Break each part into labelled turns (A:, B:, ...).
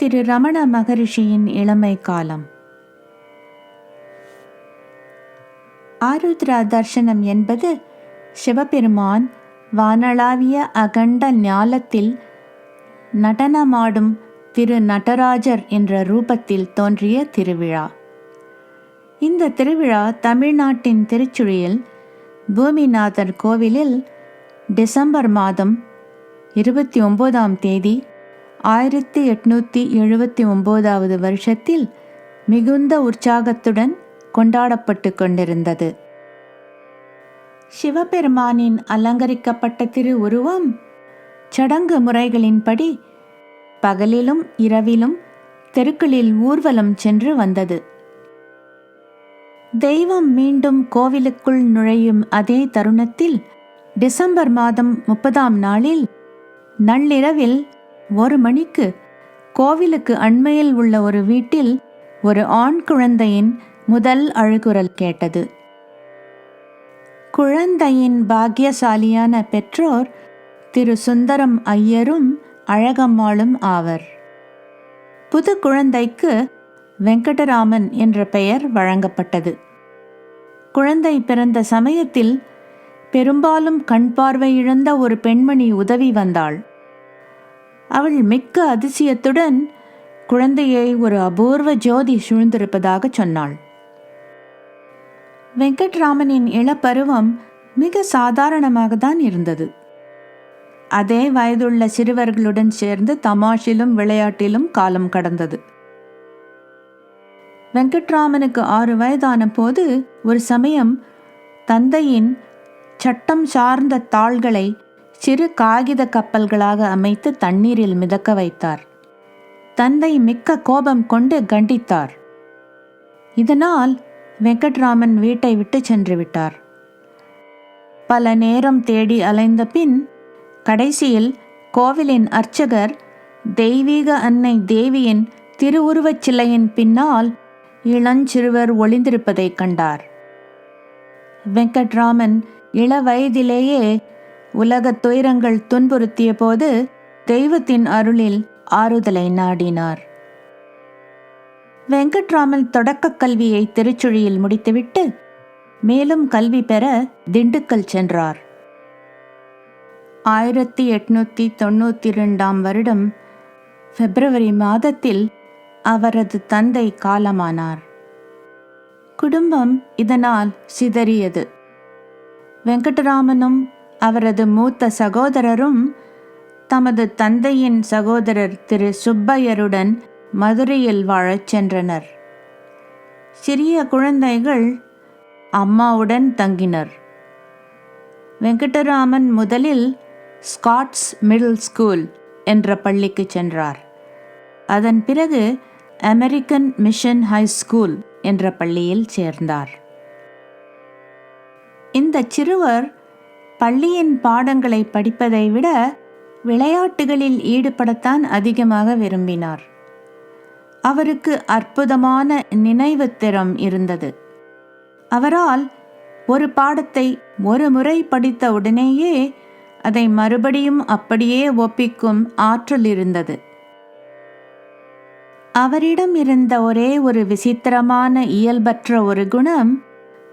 A: திரு ரமண மகரிஷியின் இளமை காலம். ஆருத்ரா தர்சனம் என்பது சிவபெருமான் வானளாவிய அகண்ட ஞாலத்தில் நடனமாடும் திரு நடராஜர் என்ற ரூபத்தில் தோன்றிய திருவிழா. இந்த திருவிழா தமிழ்நாட்டின் திருச்சுழியில் பூமிநாதர் கோவிலில் டிசம்பர் மாதம் இருபத்தி ஒன்பதாம் தேதி ஆயிரத்தி எட்நூற்றி எழுபத்தி ஒம்போதாவது வருஷத்தில் மிகுந்த உற்சாகத்துடன் கொண்டாடப்பட்டு கொண்டிருந்தது. சிவபெருமானின் அலங்கரிக்கப்பட்ட திரு உருவம் சடங்கு முறைகளின்படி பகலிலும் இரவிலும் தெருக்களில் ஊர்வலம் சென்று வந்தது. தெய்வம் மீண்டும் கோவிலுக்குள் நுழையும் அதே தருணத்தில் டிசம்பர் மாதம் முப்பதாம் நாளில் நள்ளிரவில் ஒரு மணிக்கு கோவிலுக்கு அண்மையில் உள்ள ஒரு வீட்டில் ஒரு ஆண் குழந்தையின் முதல் அழுகுரல் கேட்டது. குழந்தையின் பாக்கியசாலியான பெற்றோர் திரு சுந்தரம் ஐயரும் அழகம்மாளும் ஆவர். புது குழந்தைக்கு வெங்கடராமன் என்ற பெயர் வழங்கப்பட்டது. குழந்தை பிறந்த சமயத்தில் பெரும்பாலும் கண் பார்வை இழந்த ஒரு பெண்மணி உதவி வந்தாள். அவள் மிக்க அதிசயத்துடன் குழந்தையை ஒரு அபூர்வ ஜோதி சூழ்ந்திருப்பதாக சொன்னாள். வெங்கட்ராமனின் இளப்பருவம் மிக சாதாரணமாக தான் இருந்தது. அதே வயதுள்ள சிறுவர்களுடன் சேர்ந்து தமாஷிலும் விளையாட்டிலும் காலம் கடந்தது. வெங்கட்ராமனுக்கு ஆறு வயதான போது ஒரு சமயம் தந்தையின் சட்டம் சார்ந்த தாள்களை சிறு காகித கப்பல்களாக அமைத்து தண்ணீரில் மிதக்க வைத்தார். தந்தை மிக்க கோபம் கொண்டு கண்டித்தார். இதனால் வெங்கட்ராமன் வீட்டை விட்டு சென்று விட்டார். பல நேரம் தேடி அலைந்த பின் கடைசியில் கோவிலின் அர்ச்சகர் தெய்வீக அன்னை தேவியின் திருவுருவச் சிலையின் பின்னால் இளஞ்சிறுவர் ஒளிந்திருப்பதைக் கண்டார். வெங்கட்ராமன் இள வயதிலேயே உலகத் துயரங்கள் துன்புறுத்திய போது தெய்வத்தின் அருளில் ஆறுதலை நாடினார். வெங்கட்ராமன் தொடக்கக் கல்வியை திருச்சுழியில் முடித்துவிட்டு மேலும் கல்வி பெற திண்டுக்கல் சென்றார். ஆயிரத்தி எட்நூத்தி தொண்ணூத்தி ரெண்டாம் வருடம் பிப்ரவரி மாதத்தில் அவரது தந்தை காலமானார். குடும்பம் இதனால் சிதறியது. வெங்கடராமனும் அவரது மூத்த சகோதரரும் தமது தந்தையின் சகோதரர் திரு சுப்பையருடன் மதுரையில் வாழச் சென்றனர். சிறிய குழந்தைகள் அம்மாவுடன் தங்கினர். வெங்கடராமன் முதலில் ஸ்காட்ஸ் மிடில் ஸ்கூல் என்ற பள்ளிக்கு சென்றார். அதன் பிறகு அமெரிக்கன் மிஷன் ஹை ஸ்கூல் என்ற பள்ளியில் சேர்ந்தார். இந்த சிறுவர் பள்ளியின் பாடங்களை படிப்பதை விட விளையாட்டுகளில் ஈடுபடத்தான் அதிகமாக விரும்பினார். அவருக்கு அற்புதமான நினைவு திறம் இருந்தது. அவரால் ஒரு பாடத்தை ஒரு முறை படித்த உடனேயே அதை மறுபடியும் அப்படியே ஒப்பிக்கும் ஆற்றல் இருந்தது. அவரிடம் இருந்த ஒரே ஒரு விசித்திரமான இயல்பற்ற ஒரு குணம்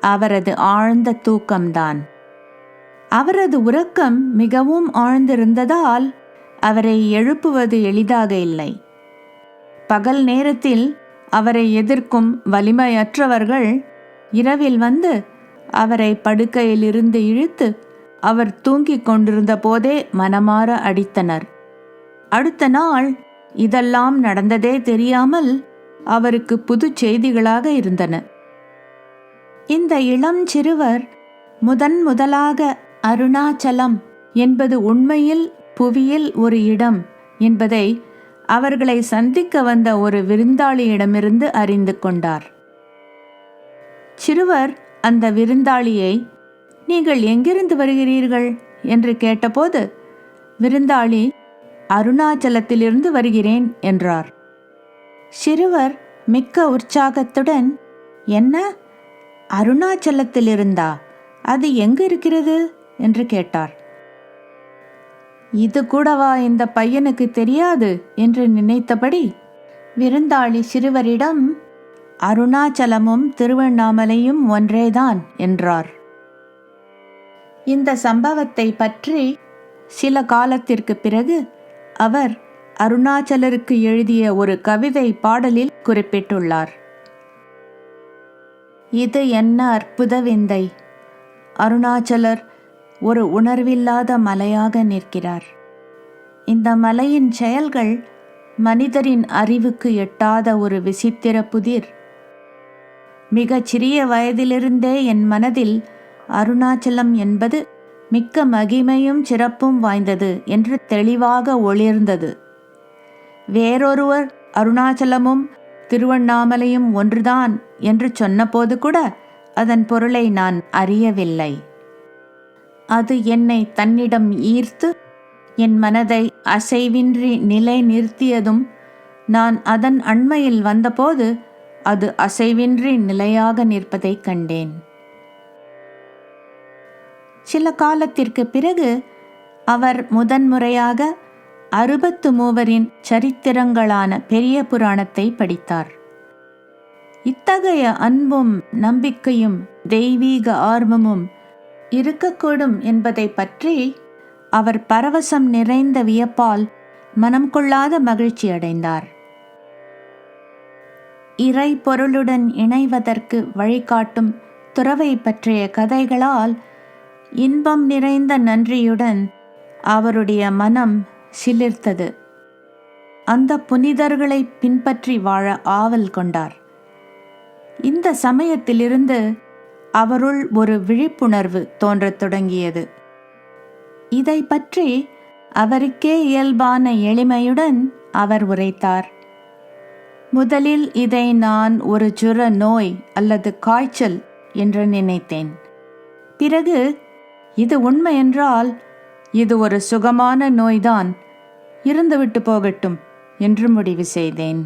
A: அவரது ஆழ்ந்த தூக்கம்தான். அவரது உறக்கம் மிகவும் ஆழ்ந்திருந்ததால் அவரை எழுப்புவது எளிதாக இல்லை. பகல் நேரத்தில் அவரை எதிர்க்கும் வலிமையற்றவர்கள் இரவில் வந்து அவரை படுக்கையிலிருந்து இழுத்து அவர் தூங்கிக் கொண்டிருந்த போதே மனமாற அடித்தனர். அடுத்த நாள் இதெல்லாம் நடந்ததே தெரியாமல் அவருக்கு புது செய்திகளாக இருந்தன. இந்த இளம் சிறுவர் முதன் முதலாக அருணாச்சலம் என்பது உண்மையில் புவியில் ஒரு இடம் என்பதை அவர்களை சந்திக்க வந்த ஒரு விருந்தாளியிடமிருந்து அறிந்து கொண்டார். சிறுவர் அந்த விருந்தாளியை நீங்கள் எங்கிருந்து வருகிறீர்கள்? என்று கேட்டபோது விருந்தாளி அருணாச்சலத்திலிருந்து வருகிறேன் என்றார். சிறுவர் மிக்க உற்சாகத்துடன் என்ன? அருணாச்சலத்திலிருந்தா? அது எங்கு இருக்கிறது? என்று கேட்டார். இது கூடவா இந்த பையனுக்கு தெரியாது? என்று நினைத்தபடி விருந்தாளி சிறுவரிடம் அருணாச்சலமும் திருவண்ணாமலையும் ஒன்றேதான் என்றார். இந்த சம்பவத்தை பற்றி சில காலத்திற்கு பிறகு அவர் அருணாச்சலருக்கு எழுதிய ஒரு கவிதை பாடலில் குறிப்பிட்டுள்ளார். இது என்ன அற்புத விந்தை அருணாச்சலர் ஒரு உணர்வில்லாத மலையாக நிற்கிறார். இந்த மலையின் செயல்கள் மனிதரின் அறிவுக்கு எட்டாத ஒரு விசித்திர புதிர். மிகச் சிறிய வயதிலிருந்தே என் மனதில் அருணாச்சலம் என்பது மிக்க மகிமையும் சிறப்பும் வாய்ந்தது என்று தெளிவாக ஒளிர்ந்தது. வேறொருவர் அருணாச்சலமும் திருவண்ணாமலையும் ஒன்றுதான் என்று சொன்னபோது கூட அதன் பொருளை நான் அறியவில்லை. அது என்னை தன்னிடம் ஈர்த்து என் மனதை அசைவின்றி நிலை நிறுத்தியதும் நான் அதன் அண்மையில் வந்தபோது அது அசைவின்றி நிலையாக நிற்பதைக் கண்டேன். சில காலத்திற்கு பிறகு அவர் முதன்முறையாக அறுபத்து மூவரின் சரித்திரங்களான பெரிய புராணத்தை படித்தார். இத்தகைய அன்பும் நம்பிக்கையும் தெய்வீக ஆர்வமும் இருக்கக்கூடும் என்பதை பற்றி அவர் பரவசம் நிறைந்த வியப்பால் மனம் கொள்ளாத மகிழ்ச்சி அடைந்தார். இறை பொருளுடன் இணைவதற்கு வழிகாட்டும் துறவை பற்றிய கதைகளால் இன்பம் நிறைந்த நன்றியுடன் அவருடைய மனம் சிலிர்த்தது. அந்த புனிதர்களை பின்பற்றி வாழ ஆவல் கொண்டார். இந்த சமயத்திலிருந்து அவருள் ஒரு விழிப்புணர்வு தோன்றத் தொடங்கியது. இதை பற்றி அவருக்கே இயல்பான எளிமையுடன் அவர் உரைத்தார். முதலில் இதை நான் ஒரு ஜுர நோய் அல்லது காய்ச்சல் என்று நினைத்தேன். பிறகு இது உண்மை என்றால் இது ஒரு சுகமான நோய்தான் இருந்துவிட்டு போகட்டும் என்று முடிவு செய்தேன்.